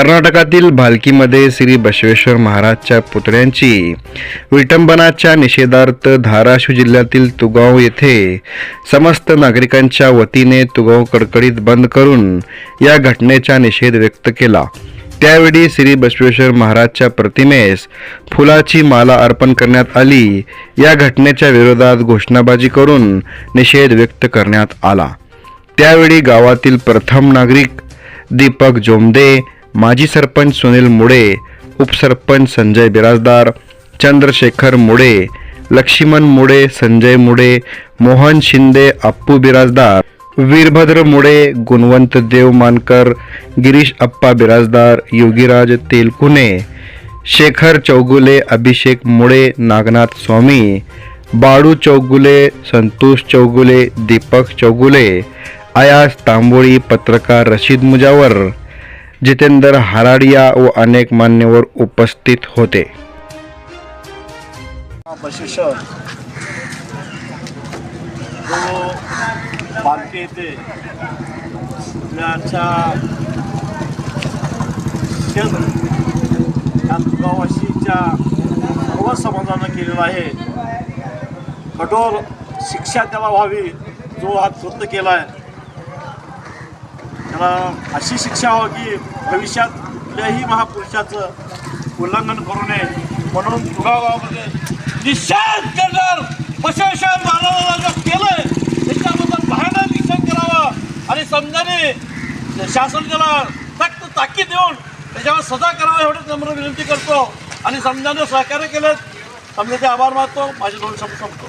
कर्नाटकातील भालकीमध्ये श्री बसवेश्वर महाराजच्या पुतळ्यांची विटंबनाच्या निषेधार्थ धाराशिव जिल्ह्यातील तुगाव येथे समस्त नागरिकांच्या वतीने तुगाव कडकडीत बंद करून या घटनेचा निषेध व्यक्त केला. त्यावेळी श्री बसवेश्वर महाराजच्या प्रतिमेस फुलाची माला अर्पण करण्यात आली. या घटनेच्या विरोधात घोषणाबाजी करून निषेध व्यक्त करण्यात आला. त्यावेळी गावातील प्रथम नागरिक दीपक जोमदे माजी सरपंच सुनील मुडे उपसरपंच संजय बिराजदार चंद्रशेखर मुडे लक्ष्मण मुडे संजय मुडे मोहन शिंदे अप्पू बिराजदार वीरभद्र मुडे गुणवंत देव मानकर गिरीश अप्पा बिराजदार योगीराज तेलकुने शेखर चौगुले अभिषेक मुळे नागनाथ स्वामी बाळू चौगुले संतोष चौगुले दीपक चौगुले आयास तांबोळी पत्रकार रशीद मुजावर जितेंद्र हराडिया व अनेक मान्यवर उपस्थित होते. बशिष्य जो पालखी येथे पुण्याच्या केंद्र या तुगावाशीच्या सर्व समाजानं केलेला आहे कठोर शिक्षा त्याला व्हावी जो हा कृत्य केला आहे त्याला अशी शिक्षा व्हावी की भविष्यात कुठल्याही महापुरुषाचं उल्लंघन करू नये. म्हणून तुगावामध्ये निषेध करणार पशुशा मानवाला जर केलंय त्याच्याबद्दल भयानक निषेध करावा. आणि समजाने शासन त्याला सक्त ताकीद देऊन त्याच्यावर सजा करावा एवढंच नम्र विनंती करतो. आणि समजाने सहकार्य केलं समजाचे आभार मानतो. माझे दोन शब्द संपतो.